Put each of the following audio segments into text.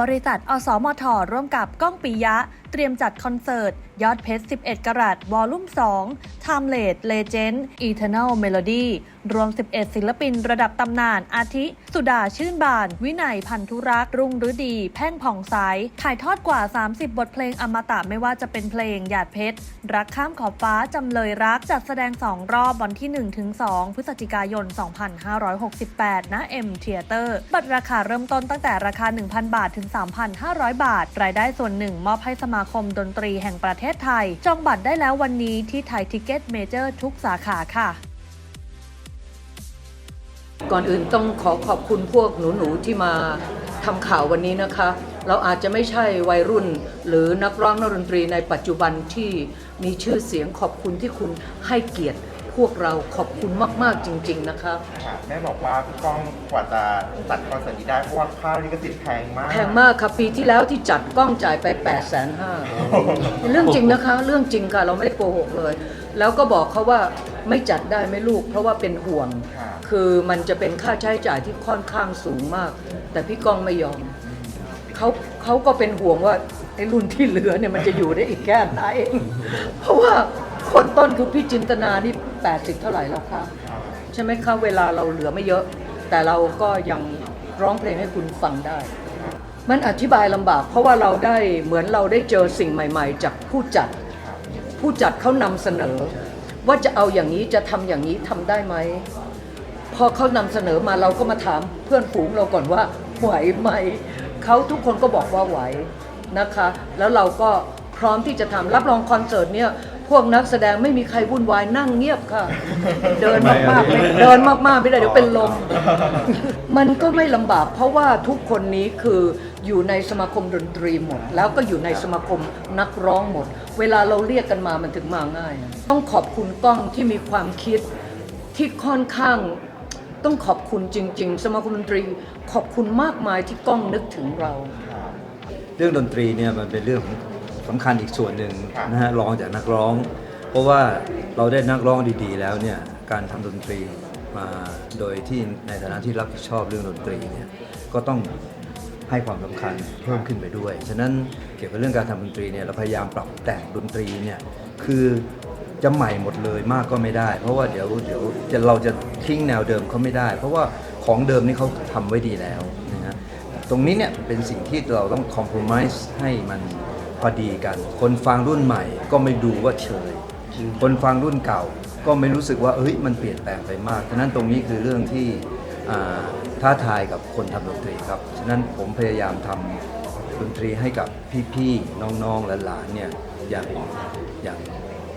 บริษัท อสมทร่วมกับก้องปิยะ เตรียมจัดคอนเสิร์ต ยอดเพชร 11 กรัตวอลลุ่ม 2 Timeless Legend Eternal Melody รวม 11 ศิลปินระดับตำนาน อาทิ สุดาชื่นบาน วินัยพันธุรักษ์รุ่งฤดี แพ่งผ่องใสถ่ายทอดกว่า 30 บทเพลงอมตะไม่ว่าจะเป็นเพลงหยาดเพชร รักข้ามขอบฟ้า จำเลยรัก จัดแสดง 2 รอบวันที่ 1-2 พฤศจิกายน 2568ณ M Theater บัตรราคาเริ่มต้นตั้งแต่ราคา 1,000 บาทถึง 3,500 บาท รายได้ส่วนหนึ่งมอบให้สมาคมดนตรีแห่งประเทศไทย จองบัตรได้แล้ววันนี้ที่ไทยทิกเก็ตเมเจอร์ทุกสาขาค่ะ ก่อนอื่นต้องขอขอบคุณพวกหนูๆที่มาทำข่าววันนี้นะคะ เราอาจจะไม่ใช่วัยรุ่น หรือนักร้องนักดนตรีในปัจจุบันที่มีชื่อเสียงขอบคุณที่คุณให้เกียรติ พวกเราขอบคุณมาก ๆ จริง ๆ นะคะค่ะแม่บอกว่าพี่ก้องกว่าจะจัดคอนเสิร์ตนี้ได้เพราะว่าค่าลิขสิทธิ์แพงมากแพงมากค่ะปีที่แล้วที่จัดกล้องจ่ายไป8 5 0 0 0เรื่องจริงนะคะ เรื่องจริงค่ะเราไม่ได้โกหกเลย แล้วก็บอกเขาว่าไม่จัดได้ไหมลูก เพราะว่าเป็นห่วง ค่ะ คือมันจะเป็นค่าใช้จ่ายที่ค่อนข้างสูงมาก แต่พี่ก้องไม่ยอมเขาเขาก็เป็นห่วงว่าไอ้รุ่นที่เหลือเนี่ยมันจะอยู่ได้อีกแค่ไหนเพราะว่าคนต้นคือพี่จินตนานี่ 80 เท่าไหร่แล้วคะใช่ไหมคะเวลาเราเหลือไม่เยอะ แต่เราก็ยังร้องเพลงให้คุณฟังได้ มันอธิบายลำบาก เพราะว่าเราได้เหมือนเราได้เจอสิ่งใหม่ ๆ จากผู้จัด ผู้จัดเขานำเสนอ ว่าจะเอาอย่างนี้จะทำอย่างนี้ทำได้ไหมพอเขานำเสนอมาเราก็มาถามเพื่อนฝูงเราก่อนว่าไหวไหมเขาทุกคนก็บอกว่าไหวนะคะ แล้วเราก็พร้อมที่จะทำรับรองคอนเสิร์ตเนี่ย พวกนักแสดงไม่มีใครวุ่นวายนั่งเงียบค่ะ เดินมากๆไม่เดินมากๆไม่ได้เดี๋ยวเป็นลม มันก็ไม่ลำบาก เพราะว่าทุกคนนี้คืออยู่ในสมาคมดนตรีหมด แล้วก็อยู่ในสมาคมนักร้องหมด เวลาเราเรียกกันมามันถึงมาง่าย ต้องขอบคุณก้องที่มีความคิดที่ค่อนข้างต้องขอบคุณจริง ๆ สมาคมดนตรีขอบคุณมากมายที่กล้องนึกถึงเรา เรื่องดนตรีเนี่ยมันเป็นเรื่อง สำคัญอีกส่วนหนึ่งครับนะฮะรองจากนักร้อง เพราะว่าเราได้นักร้องดีๆ แล้วเนี่ยการทำดนตรีมาโดยที่ในฐานะที่รับผิดชอบเรื่องดนตรีเนี่ยก็ต้องให้ความสำคัญเพิ่มขึ้นไปด้วย ฉะนั้นเกี่ยวกับเรื่องการทำดนตรีเนี่ยเราพยายามปรับแต่งดนตรีเนี่ยคือจะใหม่หมดเลยมากก็ไม่ได้ เพราะว่าเดี๋ยวเดี๋ยวจะเราจะทิ้งแนวเดิมเขาไม่ได้ เพราะว่าของเดิมนี่เขาทำไว้ดีแล้วนะฮะตรงนี้เนี่ยเป็นสิ่งที่เราต้องคอม p r o m i s e ให้มัน พอดีกัน คนฟังรุ่นใหม่ก็ไม่ดูว่าเฉย คนฟังรุ่นเก่าก็ไม่รู้สึกว่าเอ้ยมันเปลี่ยนแปลงไปมากฉะนั้นตรงนี้คือเรื่องที่อ่าท้าทายกับคนทำดนตรีครับฉะนั้นผมพยายามทำดนตรีให้กับพี่ๆน้องๆหลานๆเนี่ยอย่างอย่าง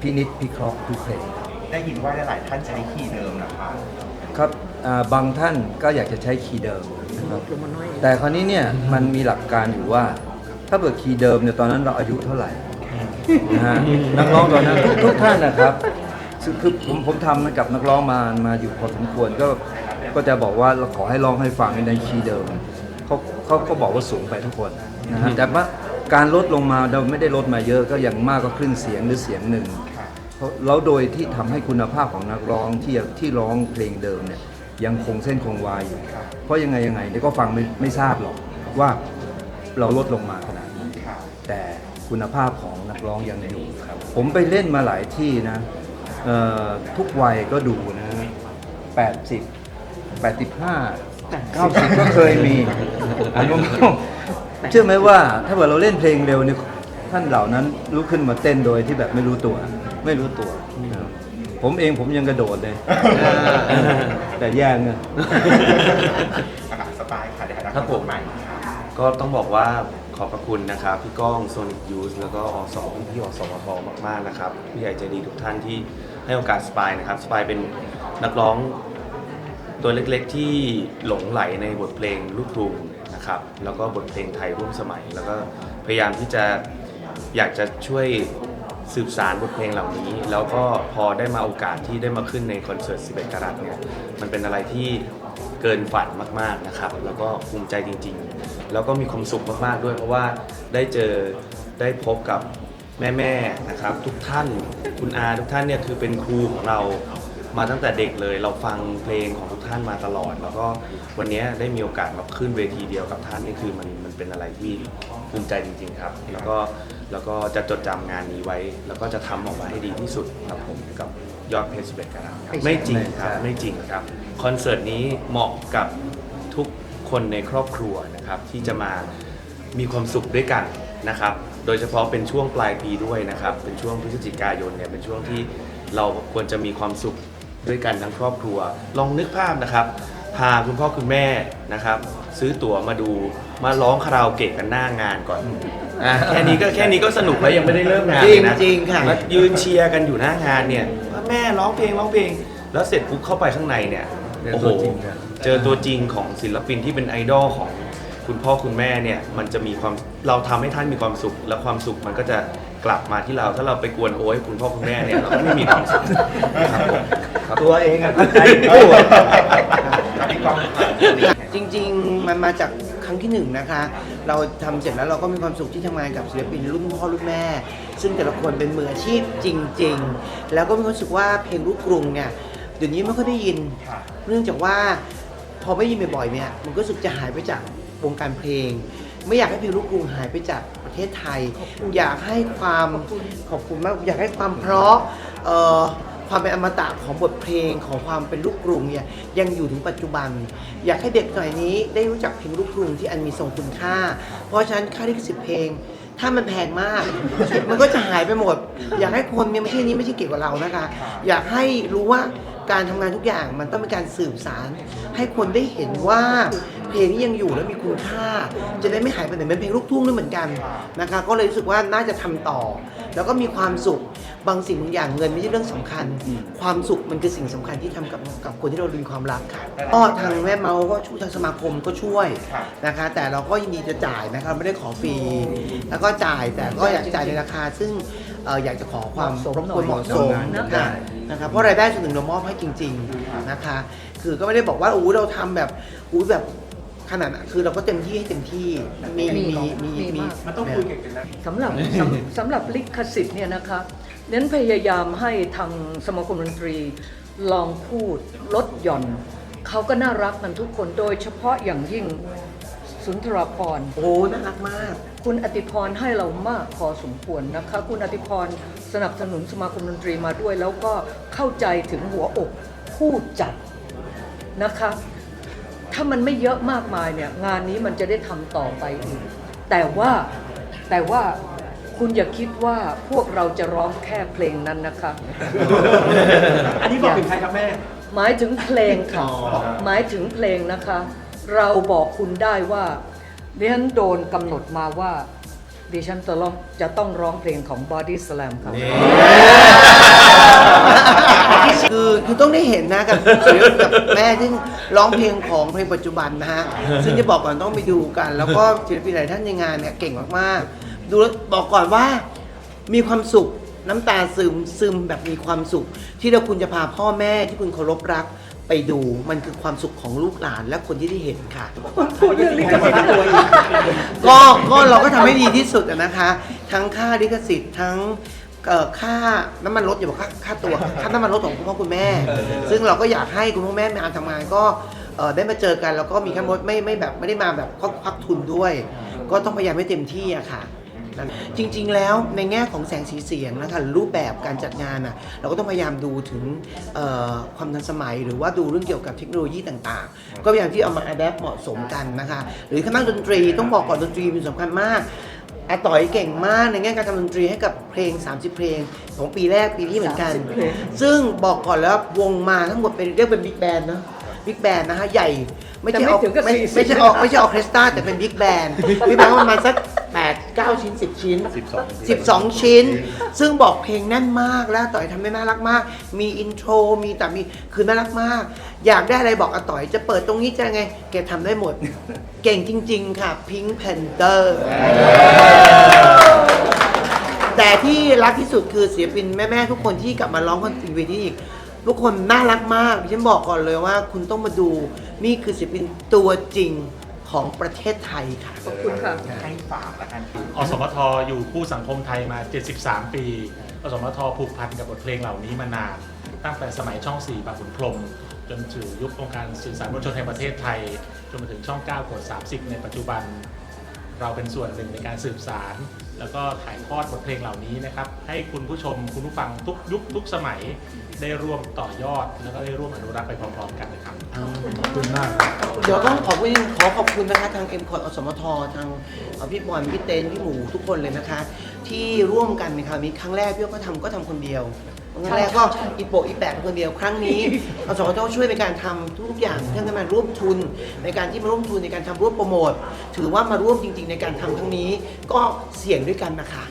พินิจพิเคราะห์ทุกเพลงได้ยินว่าหลายๆท่านใช้คีย์เดิมนะคะครับอ่าบางท่านก็อยากจะใช้คีย์เดิมนะครับแต่คราวนี้เนี่ยมันมีหลักการอยู่ว่า ถ้าเกิดคีย์เดิมเนี่ยตอนนั้นเราอายุเท่าไหร่นะฮะนักร้องตอนนั้นทุกทุกท่านนะครับคือคือผมผมทำกับนักร้องมามาอยู่พอสมควรก็ก็จะบอกว่าเราขอให้ร้องให้ฟังในคีย์เดิมเขาเขาก็บอกว่าสูงไปทุกคนนะฮะแต่ว่าการลดลงมาเราไม่ได้ลดมาเยอะก็อย่างมากก็ครึ่งเสียงหรือเสียงหนึ่งเพราะแล้วโดยที่ทำให้คุณภาพของนักร้องที่ที่ร้องเพลงเดิมเนี่ยยังคงเส้นคงวาอยู่ เพราะยังไงยังไงเนี่ยก็ฟังไม่ไม่ทราบหรอกว่าเราลดลงมา คุณภาพของนักร้องยังอยู่ครับ ผมไปเล่นมาหลายที่นะเอ่อทุกวัยก็ดูนะ80 85 90 ก็เคยมีอันนี้เชื่อไหมว่าถ้าเกิดเราเล่นเพลงเร็วเนี่ยท่านเหล่านั้นลุกขึ้นมาเต้นโดยที่แบบไม่รู้ตัว ไม่รู้ตัวนะครับผมเองผมยังกระโดดเลย แต่แย่งอะอาหารสไตล์ค่ะเดี๋ยวให้นักครับผมใหม่ค่ะก็ต้องบอกว่า ขอบพระคุณนะครับพี่ก้องโซนิกยูสแล้วก็อสพี่อสอทมากๆนะครับผู้ใหญ่ใจดีทุกท่านที่ให้โอกาสสปายนะครับสปายเป็นนักร้องตัวเล็กๆที่หลงไหลในบทเพลงลูกกรุงนะครับแล้วก็บทเพลงไทยร่วมสมัย แล้วก็พยายามที่จะอยากจะช่วย สืบสารบทเพลงเหล่านี้ แล้วก็พอได้มาโอกาสที่ได้มาขึ้นในคอนเสิร์ต 11 กรัตเนี่ยมันเป็นอะไรที่เกินฝันมากๆนะครับ แล้วก็ภูมิใจจริงๆ แล้วก็มีความสุขมากๆด้วย เพราะว่าได้เจอได้พบกับแม่ๆนะครับ ทุกท่านคุณอาทุกท่านเนี่ยคือเป็นครูของเรา มาตั้งแต่เด็กเลย เราฟังเพลงของทุกท่านมาตลอด แล้วก็วันนี้ได้มีโอกาสมาขึ้นเวทีเดียวกับท่านนี่คือมันมันเป็นอะไรที่ภูมิใจจริง ๆ ครับ แล้วก็แล้วก็จะจดจำงานนี้ไว้ แล้วก็จะทำออกมาให้ดีที่สุดครับผมกับยอดเพชรเบกครับไม่จริงครับไม่จริงครับคอนเสิร์ตนี้เหมาะกับทุกคนในครอบครัวนะครับที่จะมา มีความสุขด้วยกันนะครับ โดยเฉพาะเป็นช่วงปลายปีด้วยนะครับ เป็นช่วงพฤศจิกายนเนี่ย เป็นช่วงที่เราควรจะมีความสุข ด้วยกันทั้งครอบครัว ลองนึกภาพนะครับพาคุณพ่อคุณแม่นะครับ ซื้อตั๋วมาดูมาร้องคาราโอเกะกันหน้างานก่อนอะแค่นี้ก็แค่นี้ก็สนุกแล้วยังไม่ได้เริ่มงานเลยนะจริงๆค่ะ แล้วยืนเชียร์กันอยู่หน้างานเนี่ยว่าแม่ร้องเพลงร้องเพลง แล้วเสร็จปุ๊บเข้าไปข้างในเนี่ยเจอโอ้โหตัวจริงกันเจอตัวจริงของศิลปินที่เป็นไอดอลของคุณพ่อคุณแม่เนี่ยมันจะมีความเราทำให้ท่านมีความสุข แล้วความสุขมันก็จะ กลับมาที่เราถ้าเราไปกวนโอ้ยคุณพ่อคุณแม่เนี่ยเราก็ไม่มีความสุขครับผมครับตัวเองอะตั้งใจพูดพี่ก้องจริงๆ มันมาจากครั้งที่หนึ่งนะคะ เราทำเสร็จแล้วเราก็มีความสุขที่ทำงานกับศิลปินรุ่นพ่อรุ่นแม่ ซึ่งแต่ละคนเป็นมืออาชีพจริง ๆ แล้วก็มีความรู้สึกว่าเพลงลูกกรุงเนี่ยเดี๋ยวนี้ไม่ค่อยได้ยิน เนื่องจากว่าพอไม่ยินบ่อยๆเนี่ยมันก็รู้สึกจะหายไปจากวงการเพลง ไม่อยากให้เพลงลูกกรุงหายไปจากประ เทศไทย อยากให้ความขอบคุณมากอยากให้ความเพราะเอ่อความเป็นอมตะของบทเพลงของความเป็นลูกกรุงเนี่ยยังอยู่ถึงปัจจุบัน อยากให้เด็กหน่อยนี้ได้รู้จักเพลงลูกกรุงที่อันมีทรงคุณค่า เพราะฉะนั้นค่าลิขสิทธิ์เพลง ถ้ามันแพงมาก มันก็จะหายไปหมด อยากให้คนเนี่ยไม่ใช่นี้ไม่ใช่เกี่ยวกับเรานะคะ อยากให้รู้ว่า การทำงานทุกอย่างมันต้องเป็นการสืบสาร ให้คนได้เห็นว่าเพลงนี้ยังอยู่และมีคุณค่า จะได้ไม่หายไปไหนเป็นเพลงลูกทุ่งด้วยเหมือนกันนะคะก็เลยรู้สึกว่าน่าจะทำต่อ แล้วก็มีความสุขบางสิ่งบางอย่างเงินไม่ใช่เรื่องสำคัญ ความสุขมันคือสิ่งสำคัญที่ทำกับกับคนที่เรามีความรักค่ะก็ทางแม่เมาก็ช่วยทางสมาคมก็ช่วยนะคะ แต่เราก็ยินดีจะจ่ายนะคะไม่ได้ขอฟรีแล้วก็จ่ายแต่ก็อยากจ่ายในราคา ซึ่งเอ่ออยากจะขอความเหมาะสมรบกวนหเหน่อยมาะสมนะนะคะ นะคะเพราะรายได้ส่วนหนึ่งเรามอบให้จริง ๆนะคะ คือก็ไม่ได้บอกว่าอู้เราทำแบบอู้แบบขนาดนั้นคือเราก็เต็มที่ให้เต็มที่มีมีมีมีมีมากมันต้องคุยกันสำหรับสำสำหรับลิขสิทธิ์เนี่ยนะคะเน้นพยายามให้ทางสมาคมดนตรีลองพูดลดหย่อน เขาก็น่ารักกันทุกคนโดยเฉพาะอย่างยิ่งสุนทรพรโอ้น่ารักมาก คุณอติพรให้เรามากพอสมควรนะคะ คุณอติพร สนับสนุนสมาคมดนตรีมาด้วย แล้วก็เข้าใจถึงหัวอกผู้จัดนะคะถ้ามันไม่เยอะมากมายเนี่ยงานนี้มันจะได้ทำต่อไปอีก แต่ว่าแต่ว่าคุณอย่าคิดว่าพวกเราจะร้องแค่เพลงนั้นนะคะ อันนี้บอกถึงใครครับแม่ หมายถึงเพลงค่ะหมายถึงเพลงนะคะ เราบอกคุณได้ว่าดิฉันโดนกำหนดมาว่า ดิฉันจะร้องจะต้องร้องเพลงของ Body Slam ค่ะคือคือต้องได้เห็นนะกับศิลปินกับแม่ที่ร้องเพลงของเพลงปัจจุบันนะฮะ ซึ่งจะบอกก่อนต้องไปดูกัน แล้วก็ศิลปินหลายท่านในงานเนี่ยเก่งมากๆ ดูแล้วบอกก่อนว่ามีความสุขน้ำตาซึมซึมแบบมีความสุข ที่เราคุณจะพาพ่อแม่ที่คุณเคารพรัก ไปดูมันคือความสุขของลูกหลานและคนที่ได้เห็นค่ะ พูดเรื่องลิขสิทธิ์ตัวเองก็ก็เราก็ทำให้ดีที่สุดอะนะคะ ทั้งค่าลิขสิทธิ์ทั้งเอ่อค่าน้ำมันรถอย่าบอกค่าค่าตัวค่าน้ำมันรถของคุณพ่อคุณแม่ ซึ่งเราก็อยากให้คุณพ่อแม่มาทำงานก็เอ่อได้มาเจอกันแล้วก็มีค่ารถไม่ไม่แบบไม่ได้มาแบบควักทุนด้วย ก็ต้องพยายามให้เต็มที่อะค่ะ นั่นจริง ๆ แล้วในแง่ของแสงสีเสียงนะคะหรือรูปแบบการจัดงานอะเราก็ต้องพยายามดูถึงเอ่อความทันสมัย หรือว่าดูเรื่องเกี่ยวกับเทคโนโลยีต่างๆ ก็พยายามที่เอามาอัดแอปเหมาะสมกันนะคะหรือคณะดนตรีต้องบอกก่อนดนตรีเป็นสำคัญมากอาต่อยเก่งมากในแง่การทำดนตรีให้กับเพลง 30 เพลงของปีแรกปีนี้เหมือนกัน30เพลงซึ่งบอกก่อนแล้ววงมาทั้งหมดเป็นเรียกเป็นบิ๊กแบนด์เนอะบิ๊กแบนด์นะคะใหญ่ไม่แต่ใช่ไม่ออกถึงกับไม่40ไม่ใช่ออกไม่ใช่ออเคสตราแต่เป็นบิ๊กแบนด์บิ๊กแบนด์ประมาณสัก8 9 ชิ้น 10 ชิ้น12 ชิ้น ซึ่งบอกเพลงแน่นมากแล้วต่อยทำได้น่ารักมาก มีอินโทรมีแต่มีคือน่ารักมาก อยากได้อะไรบอกอาต่อยจะเปิดตรงนี้จะไง แกทำได้หมด เก่งจริง ๆ ค่ะ Pink Panther แต่ที่รักที่สุดคือศิลปินแม่ ๆ ทุกคนที่กลับมาร้องคอนเสิร์ตเวทีอีก ทุกคนน่ารักมากดิฉันบอกก่อนเลยว่าคุณต้องมาดูนี่คือศิลปินตัวจริง ของประเทศไทยค่ะ ขอบคุณค่ะ ให้ฝากละกันอสมทอยู่คู่สังคมไทยมา 73 ปี อสมทผูกพันกับบทเพลงเหล่านี้มานาน ตั้งแต่สมัยช่อง 4 บางขุนพรหมจนถึงยุคองค์การสื่อสารมวลชนแห่งประเทศไทย จนมาถึงช่อง 9 กด 30 ในปัจจุบัน เราเป็นส่วนหนึ่งในการสืบสาร แล้วก็ถ่ายทอดบทเพลงเหล่านี้นะครับ ให้คุณผู้ชมคุณผู้ฟังทุกยุคทุกสมัยได้ร่วมต่อยอด แล้วก็ได้ร่วมอนุรักษ์ไปพร้อมๆกันนะครับขอบคุณมากเดี๋ยวต้องขอบคุณขอขอบคุณนะคะทางเอ็มคอร์ดอสมททางพี่บอลพี่เต้นพี่หมูทุกคนเลยนะคะ ที่ร่วมกันในคราวนี้ครั้งแรกพี่ก็ทำก็ทำคนเดียวครั้งแรกก็อีโปะอีแปะคนเดียวครั้งนี้ อสมทช่วยในการทำทุกๆอย่างเพื่อมาร่วมทุน ในการที่มาร่วมทุนในการทำร่วมโปรโมทถือว่ามาร่วมจริง ๆ ในการทำครั้งนี้ ก็เสี่ยงด้วยกันนะคะ